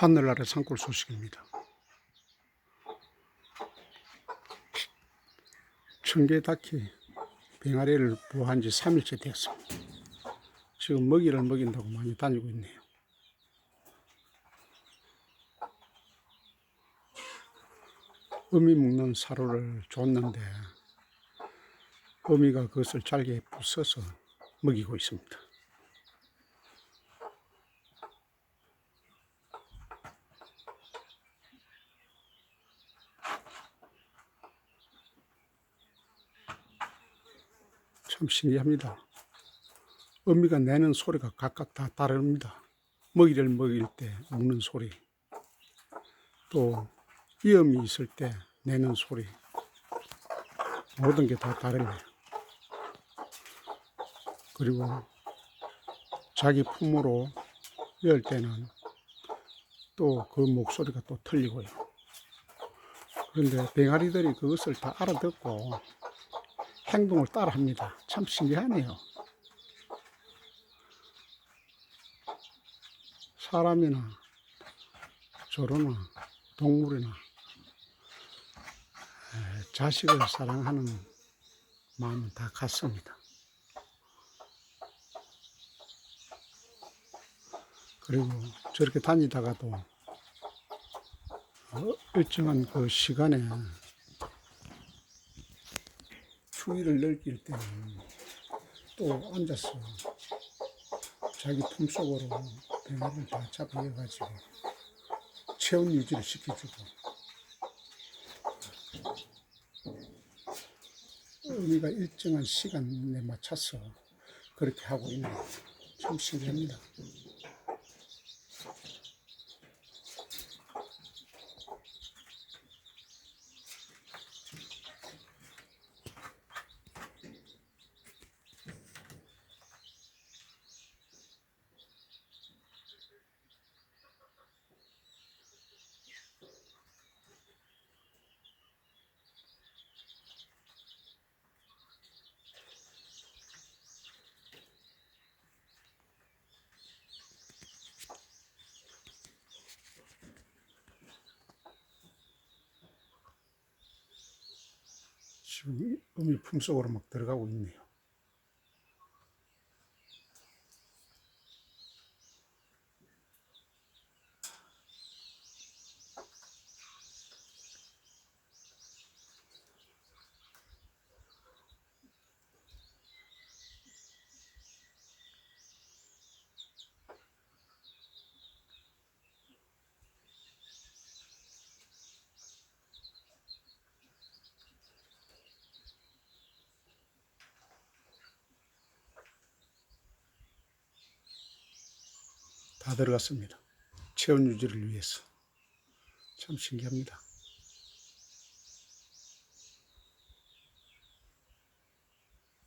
하늘 아래 산골 소식입니다. 청계 닭이 병아리를 부화한 지 3일째 되었습니다. 지금 먹이를 먹인다고 많이 다니고 있네요. 어미 먹는 사료를 줬는데 어미가 그것을 잘게 부숴서 먹이고 있습니다. 참 신기합니다. 어미가 내는 소리가 각각 다 다릅니다. 먹이를 먹일 때 우는 소리, 또 이음이 있을 때 내는 소리, 모든 게 다 다르네요. 그리고 자기 품으로 열 때는 또 그 목소리가 또 틀리고요. 그런데 병아리들이 그것을 다 알아듣고 행동을 따라 합니다. 참 신기하네요. 사람이나 조로나 동물이나 에, 자식을 사랑하는 마음은 다 같습니다. 그리고 저렇게 다니다가도 어, 일정한 그 시간에 추위를 느낄 때는 또 앉아서 자기 품속으로 병아리를 다 잡아가지고 체온 유지를 시켜주고 의미가 일정한 시간에 맞춰서 그렇게 하고 있는 참 신기합니다. 지금 의미 품속으로 막 들어가고 있네요. 다 들어갔습니다. 체온 유지를 위해서. 참 신기합니다.